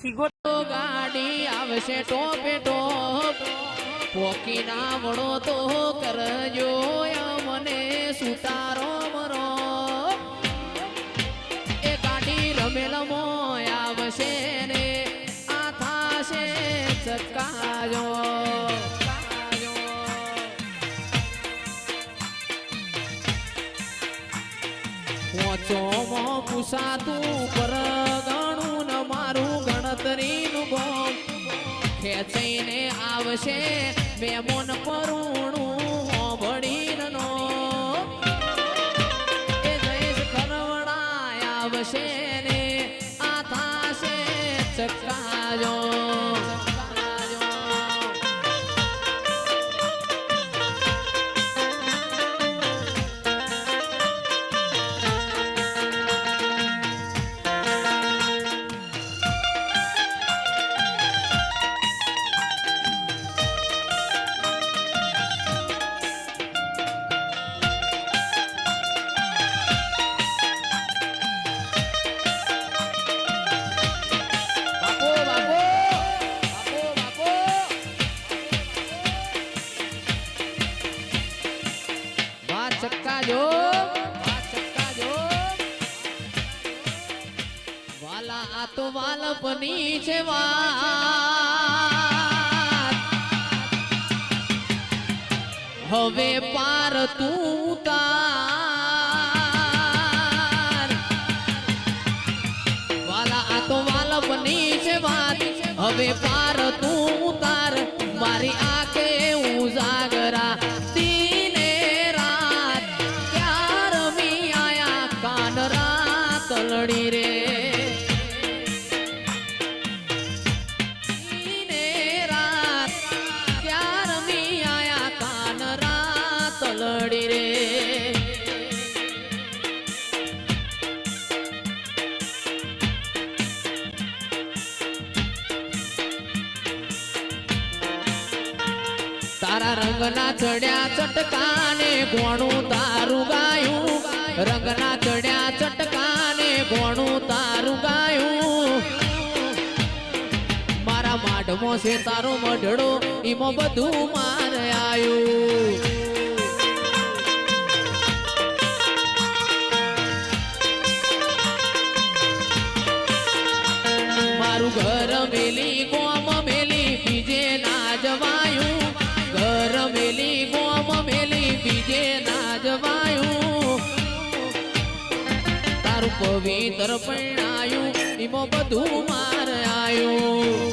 સીગો ગાડી આવશે ટોપે ટોપ. પોકી ના વળો તો કરજો મને સુતારો મરો. એ ગાડી રમેલ મોય આવશે ને, આ થાશે ચકાજો. પોચો મો પૂછાતું પર ગણતરીનું ગોમ ખેંચીને આવશે મેમોન પરુણું તો છે હવે પાર તું તાર. વાલા, આ તો વાલપની છે વાત. હવે પાર તું તાર. મારી આંખે ઉજાગરા તીને રાત. ક્યાં મી આયા કાન રાત લડી રે? તારા રંગના ચડ્યા ચટકાને ગોણું તારું ગાયું. રંગના ચડ્યા ચટકાને ગોણું તારું ગાયું. મારા માઢમો છે તારો મઢડો એમાં બધું માર આવ્યું મારું ઘર મેલી તારું પવિત્ર પરણાયું એમાં બધું માર આવ્યું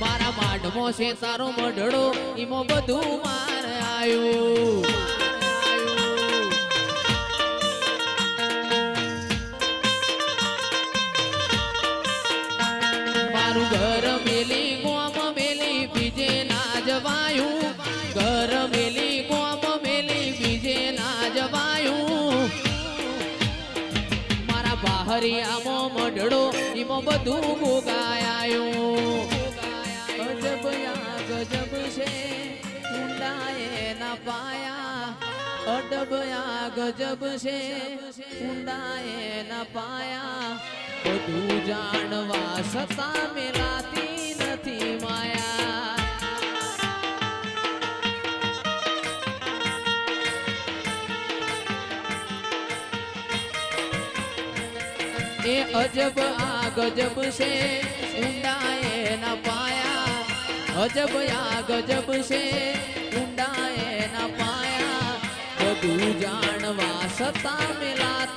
મારા માઢમો છે તારો મઢડો એમાં બધું માર આયું. મારા આમો મઢડો ઈમો બધું ગોગાયાયું ગજબ યા ગજબ છે, ઊંડાએ ના પાયા. અડબયા ગજબ છે, ઊંડાએ ના પાયા. બધું જાણવા સતા મેલાતી અજબ આ ગજબ છે, ઊંડાએ ના પાયા. અજબ આ ગજબ છે, ઊંડાએ ના પાયા. બધું જાણવા સતા મેલાતી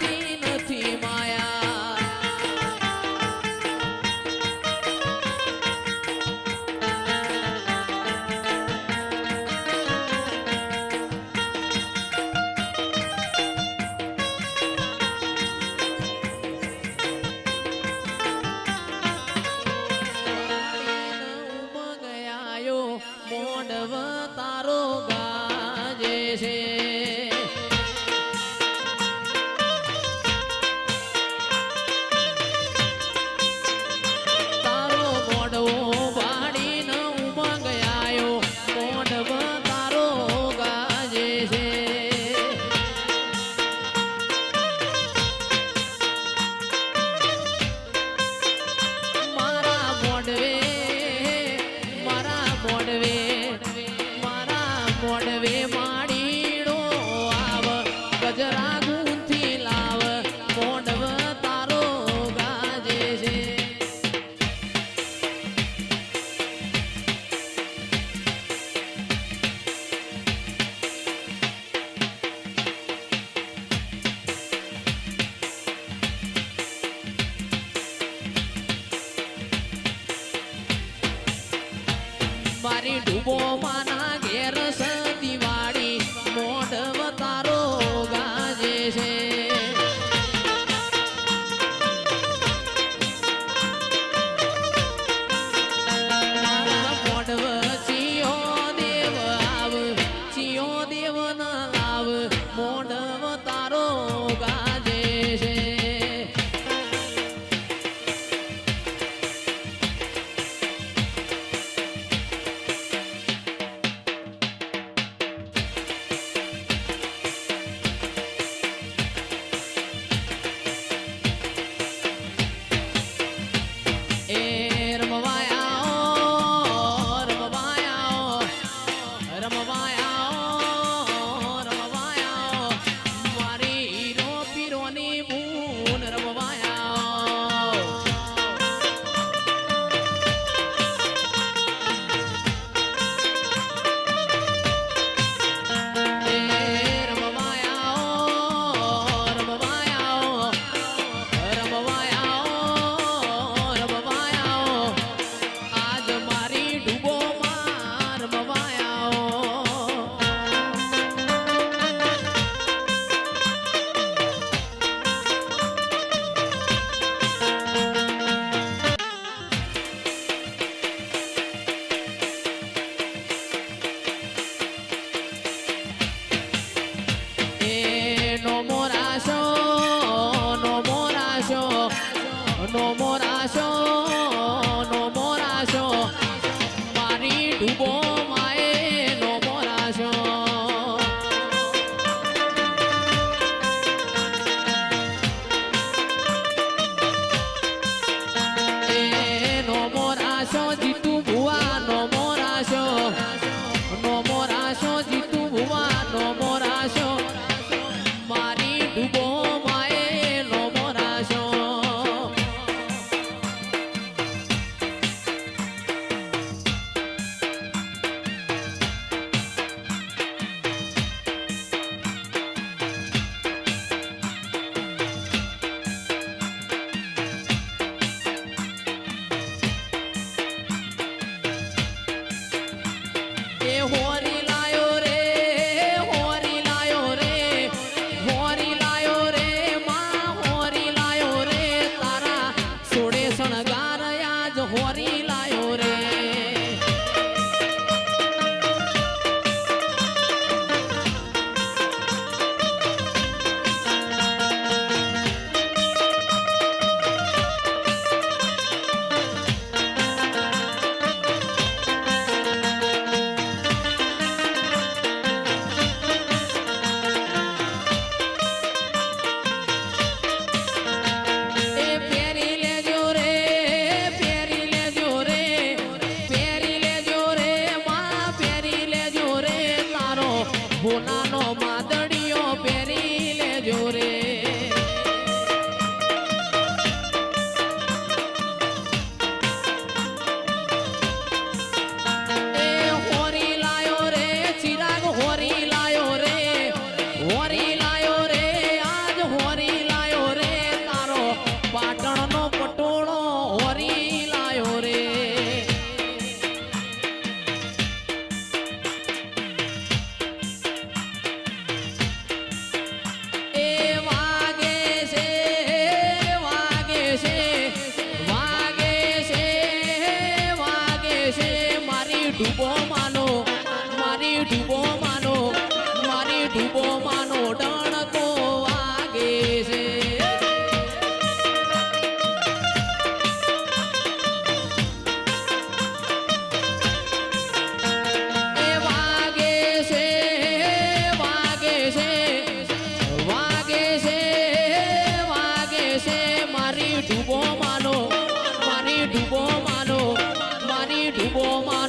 મારી ડૂબો